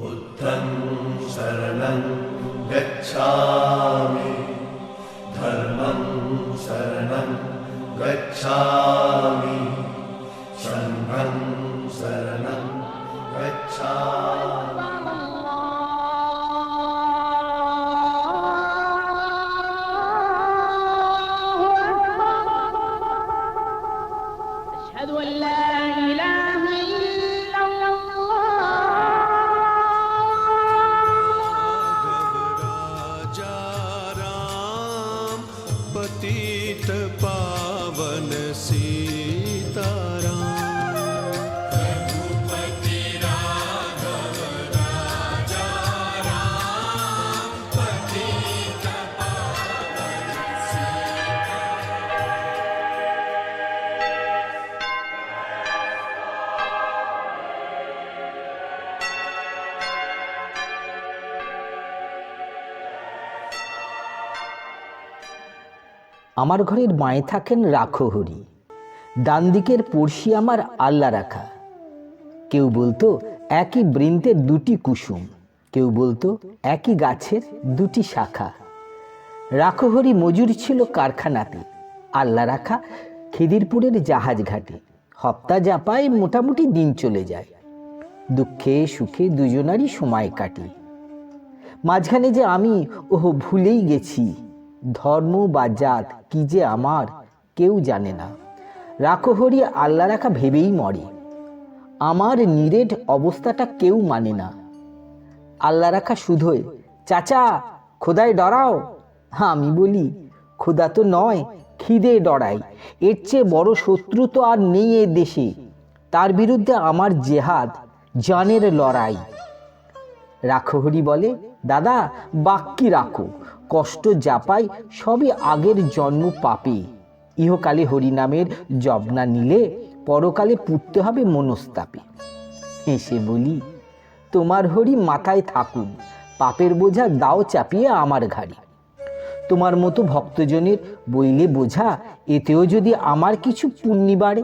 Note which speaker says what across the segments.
Speaker 1: बुद्धं शरणं गच्छामि धर्मं शरणं गच्छामि सङ्घं शरणं गच्छामि
Speaker 2: पतित पावन सीताराम
Speaker 3: আমার ঘরের মায়ে থাকেন রাখো হরি ডান দিকের পড়শি আমার আল্লা রাখা। কেউ বলতো, একই বৃন্তের দুটি কুসুম। কেউ বলতো, একই গাছের দুটি শাখা। রাখো হরি মজুর ছিল কারখানাতে। আল্লা রাখা খিদিরপুরের জাহাজ ঘাটে। হপ্তা জাপায় মোটামুটি দিন চলে যায়। দুঃখে সুখে দুজনারই সময় কাটে। মাঝখানে যে আমি, ওহ, ভুলেই গেছি। ধর্ম বা জাত কি যে আমার, কেউ জানে না। রাখো হরি আল্লাহ রাখা ভেবেই মরে। আমার নিরেট অবস্থাটা কেউ মানে না। আল্লাহ রাখা শুধোয় চাচা, খোদায় ডরাও। হ্যাঁ আমি বলি, খোদা তো নয়, খিদে ডরাই। এর চেয়ে বড় শত্রু তো আর নেই এ দেশে। তার বিরুদ্ধে আমার জেহাদ, জানের লড়াই। রাখো হরি বলে, দাদা বাক্যি রাখো। কষ্ট জাপাই সবই আগের জন্ম পাপে। ইহকালে হরিনামের জবনা নিলে পরকালে পুড়তে হবে মনস্তাপে। হেসে বলি, তোমার হরি মাথায় থাকুন, পাপের বোঝা দাও চাপিয়ে আমার ঘাড়ে। তোমার মতো ভক্তজনের বইলে বোঝা, এতেও যদি আমার কিছু পুণ্যি বাড়ে।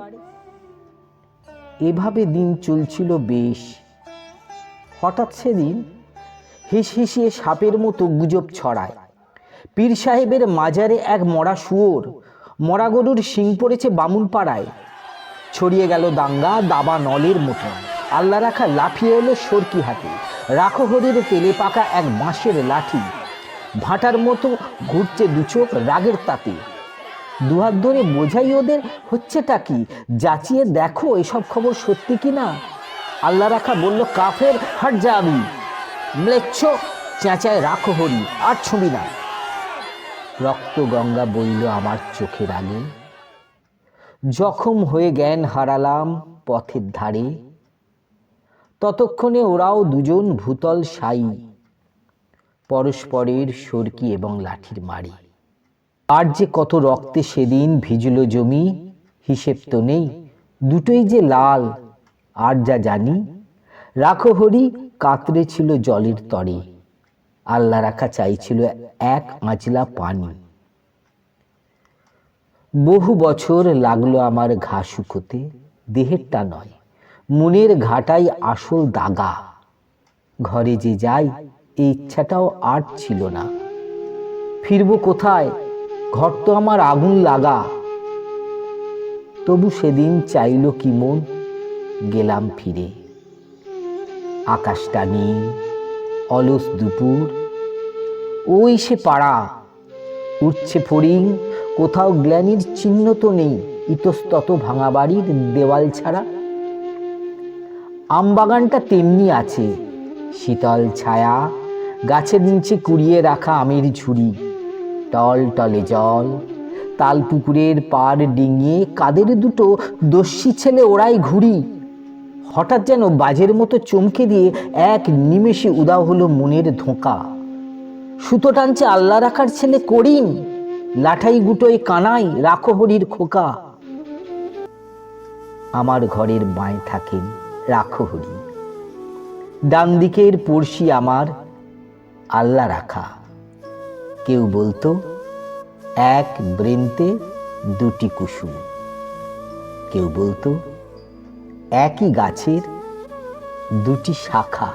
Speaker 3: এভাবে দিন চলছিল বেশ। হঠাৎ সেদিন হেস হেসিয়ে সাপের মতো গুজব ছড়ায়। পীর সাহেবের মাজারে এক মরা শুয়োর। মরা গরুর শিং পড়েছে বামুন পাড়ায় ছড়িয়ে গেল দাঙ্গা, দাবা নলের মতো আল্লাহ রাখা লাফিয়ে এলো সরকি হাতে। রাখো হরির তেলে পাকা এক বাঁশের লাঠি। ভাটার মতো ঘুরছে দুচোখ রাগের তাতে। দুহাত ধরে বোঝাই ওদের হচ্ছেটা কি? যাচিয়ে দেখো এসব খবর সত্যি কি না? আল্লাহ রাখা বলল, কাফের, হাট যাবি। ম্লেচ্ছ, চেঁচায় রাখো হরি, আর ছবি না। রক্ত গঙ্গা বইল আমার চোখের আগে। জখম হয়ে জ্ঞান হারালাম পথের ধারে। ততক্ষণে ওরাও দুজন ভূতল সাই, পরস্পরের সরকি এবং লাঠির মারি। আর যে কত রক্তে সেদিন ভিজল জমি, হিসেব তো নেই। দুটোই যে লাল, আর যা জানি। রাখো হরি, কাতরে ছিল জলের তরে। আল্লাহ রাখা চাইছিল এক আঁচলা পানি। বহু বছর লাগল আমার ঘা শুকোতে, দেহেরটা নয়, মনের ঘাটাই আসল দাগা। ঘরে যে যাই, এই ইচ্ছাটাও আর ছিল না। ফিরবো কোথায়? ঘর তো আমার আগুন লাগা। তবু সেদিন চাইল কি মন? গেলাম ফিরে। আকাশটা নীল, অলস দুপুর ওই সে পাড়া। উঠছে ফড়িং, কোথাও গ্ল্যানির চিহ্ন তো নেই, ইতস্তত ভাঙা বাড়ির দেওয়াল ছাড়া। আমবাগানটা তেমনি আছে, শীতল ছায়া গাছের নিচে কুড়িয়ে রাখা আমের ঝুড়ি। টল টলে জল, তাল পুকুরের পাড় ডিঙিয়ে কাদের দুটো দস্যি ছেলে ওড়াই ঘুড়ি। হঠাৎ যেন বাজের মতো চমকে দিয়ে এক নিমেষে উদা হলো মনের ধোঁকা। সুতো টানছে আল্লাহ রাখার ছেলে করিম। লাঠাই গুটোয় কানাই, রাখো হরির খোকা। আমার ঘরের বাঁয়ে থাকেন রাখো হরি। ডান দিকের পড়শি আমার, আল্লাহ রাখা। কেউ বলতো, এক বৃন্তে দুটি কুসুম। কেউ বলতো, একই গাছের দুটি শাখা।